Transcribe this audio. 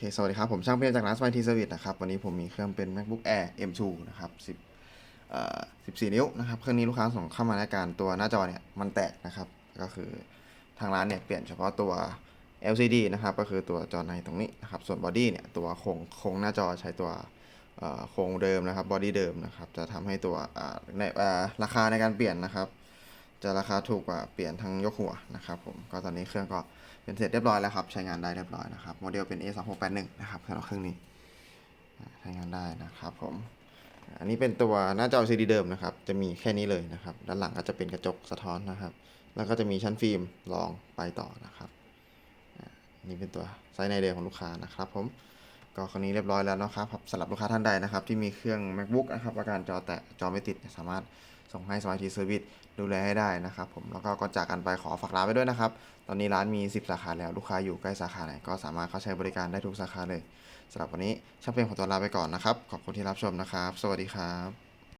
ค สวัสดีครับ ผมช่างเพียรจากร้านส y ทีเซอร์วิสนะครับ วันนี้ผมมีเครื่องเป็น macbook air m2 นะครับ10เอ่อ14 นิ้วนะครับ เครื่องนี้ลูกค้าส่งเข้ามาในการตัวหน้าจอเนี่ยมันแตกนะครับ ก็คือทางร้านเนี่ยเปลี่ยนเฉพาะตัว LCD นะครับ ก็คือตัวจอในตรงนี้นะครับ ส่วนบอดี้เนี่ยตัวโครงโครงหน้าจอใช้ตัวเอ่อโครงเดิมนะครับ บอดี้เดิมนะครับ จะทำให้ตัวอ่าในอ่าราคาในการเปลี่ยนนะครับ จะราคาถูกกว่าเปลี่ยนทั้งยกหัวนะครับผมก็ตอนนี้เครื่องก็เป็นเสร็จเรียบร้อยแล้วครับ ใช้งานได้เรียบร้อยนะครับโมเดลเป็น A 2 6 8 1นะครับสำหรับเครื่องนี้ใช้งานได้นะครับผมอันนี้เป็นตัวหน้าจอ LCD เดิมนะครับ จะมีแค่นี้เลยนะครับ ด้านหลังก็จะเป็นกระจกสะท้อนนะครับ แล้วก็จะมีชั้นฟิล์มรองไปต่อนะครับอ่านี่เป็นตัวไซส์ในเดิมของลูกค้านะครับ ผมก็คราวนี้เรียบร้อยแล้วนะครับสำหรับลูกค้าท่านใดนะครับ ที่มีเครื่อง macbook นะครับอาการจอแตกจอไม่ติดสามารถ ส่งให้สมาชิกเซอร์วิสดูแลให้ได้นะครับผมแล้วก็ก่อนจากกันไปขอฝากร้านไปด้วยนะครับ ตอนนี้ร้านมี 10 สาขาแล้วลูกค้าอยู่ใกล้สาขาไหนก็สามารถเข้าใช้บริการได้ทุกสาขาเลยสำหรับวันนี้ช่างเป็นขอตัวลาไปก่อนนะครับ ขอบคุณที่รับชมนะครับ สวัสดีครับ